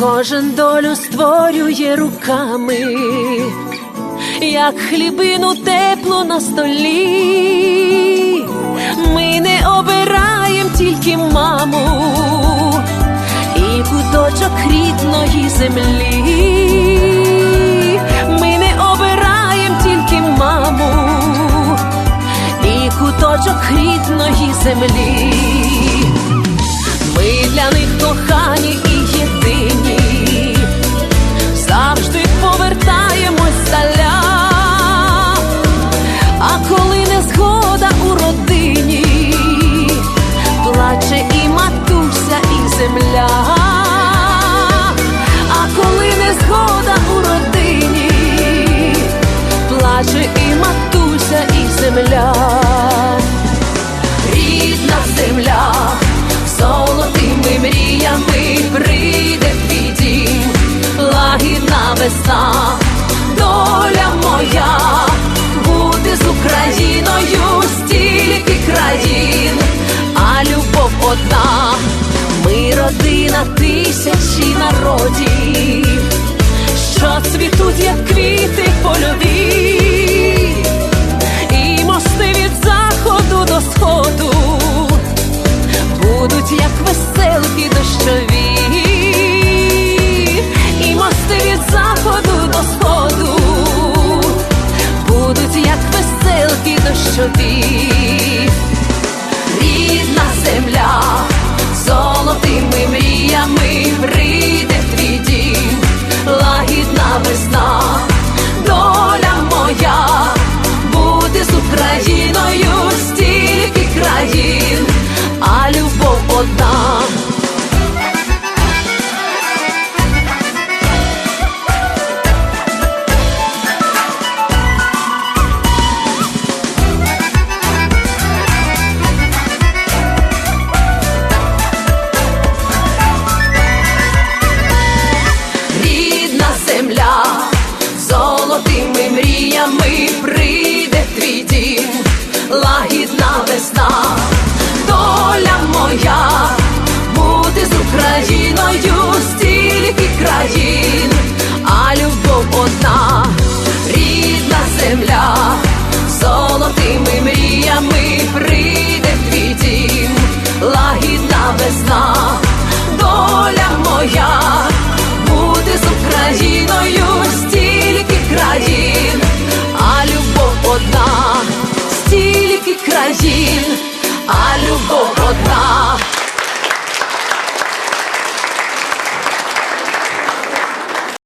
Кожен долю створює руками, як хлібину теплу на столі. Ми не обираєм тільки маму і куточок рідної землі. Ми не обираєм тільки маму і куточок рідної землі. Ми для них кохані країн, а любов одна, ми родина тисячі народів, що цвітуть, як квіти польові і мости від заходу до сходу будуть як веселки дощові, і мости від заходу до сходу будуть як веселки дощові, мріями прийде весна, доля моя, бути з Україною.